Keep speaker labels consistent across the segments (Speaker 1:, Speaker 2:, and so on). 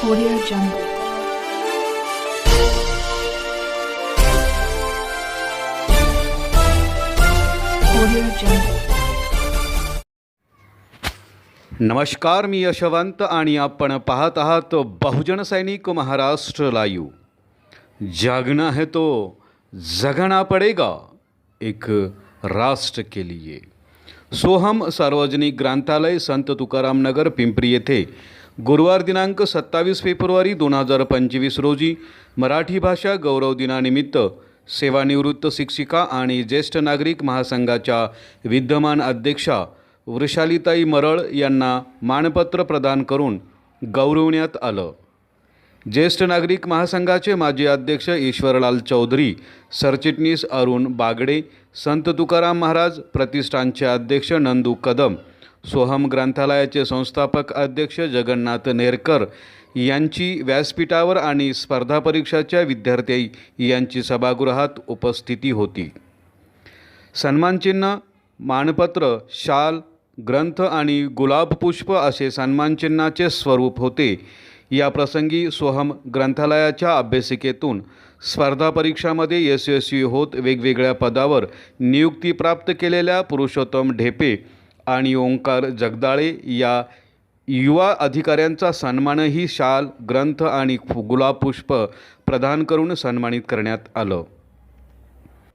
Speaker 1: Audio Jungle. Audio Jungle.
Speaker 2: नमस्कार मी यशवंत आणि आपण पाहत आहात बहुजन सैनिक महाराष्ट्र लाईव्ह जागना है तो जगना पडेगा एक राष्ट्र के लिए सोहम सार्वजनिक ग्रंथालय संत तुकाराम नगर पिंपरी येथे गुरुवार दिनांक सत्तावीस फेब्रुवारी दोन हजार पंचवीस रोजी मराठी भाषा गौरव दिनानिमित्त सेवानिवृत्त शिक्षिका आणि ज्येष्ठ नागरिक महासंघाच्या विद्यमान अध्यक्षा वृषालीताई मरळ यांना मानपत्र प्रदान करून गौरवण्यात आलं. ज्येष्ठ नागरिक महासंघाचे माजी अध्यक्ष ईश्वरलाल चौधरी सरचिटणीस अरुण बागडे संत तुकाराम महाराज प्रतिष्ठानचे अध्यक्ष नंदू कदम सोहम ग्रंथालयाचे संस्थापक अध्यक्ष जगन्नाथ नेरकर यांची व्यासपीठावर आणि स्पर्धा परीक्षाच्या विद्यार्थी यांची सभागृहात उपस्थिती होती. सन्मानचिन्ह मानपत्र शाल ग्रंथ आणि गुलाबपुष्प असे सन्मानचिन्हाचे स्वरूप होते. या प्रसंगी सोहम ग्रंथालयाच्या अभ्यासिकेतून स्पर्धा परीक्षामध्ये यशस्वी होत वेगवेगळ्या पदावर नियुक्ती प्राप्त केलेल्या पुरुषोत्तम ढेपे आणि ओंकार जगदाळे या युवा अधिकाऱ्यांचा सन्मानही शाल ग्रंथ आणि गुलाबपुष्प प्रदान करून सन्मानित करण्यात आलं.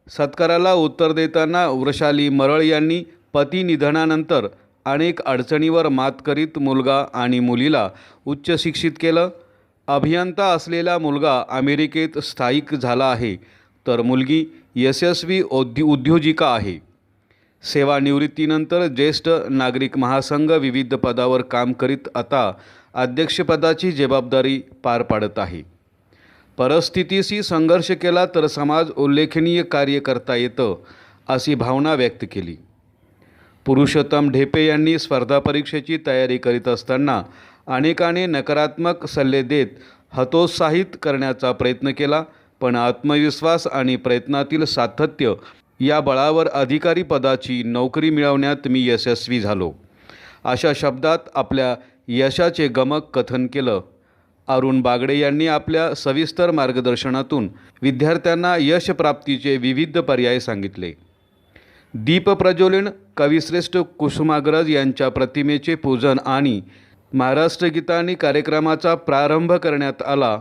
Speaker 2: सत्काराला उत्तर देताना वृषाली मरळ यांनी पती निधनानंतर अनेक अडचणीवर मात करीत मुलगा आणि मुलीला उच्च शिक्षित केलं. अभियंता असलेला मुलगा अमेरिकेत स्थायिक झाला आहे तर मुलगी यशस्वी औद्यो उद्योजिका आहे. सेवानिवृत्तीनंतर ज्येष्ठ नागरिक महासंघ विविध पदावर काम करीत आता अध्यक्षपदाची जबाबदारी पार पाडत आहे. परिस्थितीशी संघर्ष केला तर समाज उल्लेखनीय कार्य करता येतं अशी भावना व्यक्त केली. पुरुषोत्तम ढेपे यांनी स्पर्धा परीक्षेची तयारी करीत असताना अनेकाने नकारात्मक सल्ले देत हतोत्साहित करण्याचा प्रयत्न केला पण आत्मविश्वास आणि प्रयत्नातील सातत्य या बळावर अधिकारी पदाची नोकरी मिळवण्यात मी यशस्वी झालो. अशा शब्दात आपल्या यशाचे गमक कथन केलं. अरुण बागडे यांनी आपल्या सविस्तर मार्गदर्शनातून विद्यार्थ्यांना यशप्राप्तीचे विविध पर्याय सांगितले. दीपप्रज्वलिन कविश्रेष्ठ कुसुमाग्रज यांच्या प्रतिमेचे पूजन आणि महाराष्ट्र गीतांनी कार्यक्रमाचा प्रारंभ करण्यात आला.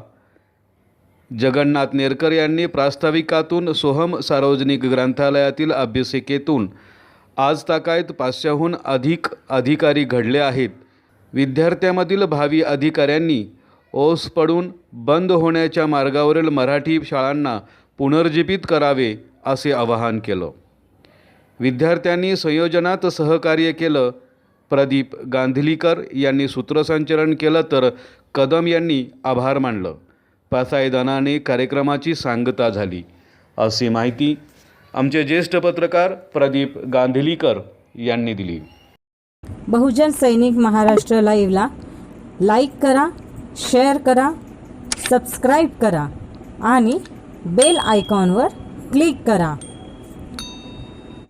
Speaker 2: जगन्नाथ नेरकर यांनी प्रास्ताविकातून सोहम सार्वजनिक ग्रंथालयातील अभ्यासिकेतून आज ताकायत पाचशेहून अधिक अधिकारी घडले आहेत. विद्यार्थ्यामधील भावी अधिकाऱ्यांनी ओस पडून बंद होण्याच्या मार्गावरील मराठी शाळांना पुनर्जीवित करावे असे आवाहन केलं. विद्यार्थ्यांनी संयोजनात सहकार्य केलं. प्रदीप गांधलीकर यांनी सूत्रसंचलन केलं तर कदम यांनी आभार मानलं. पासायदानाने कार्यक्रमाची सांगता झाली. अशी माहिती आमचे ज्येष्ठ पत्रकार प्रदीप गांधलीकर यांनी दिली.
Speaker 3: बहुजन सैनिक महाराष्ट्र लाईव्हला लाईक करा शेअर करा सबस्क्राईब करा आणि बेल आयकॉनवर क्लिक करा.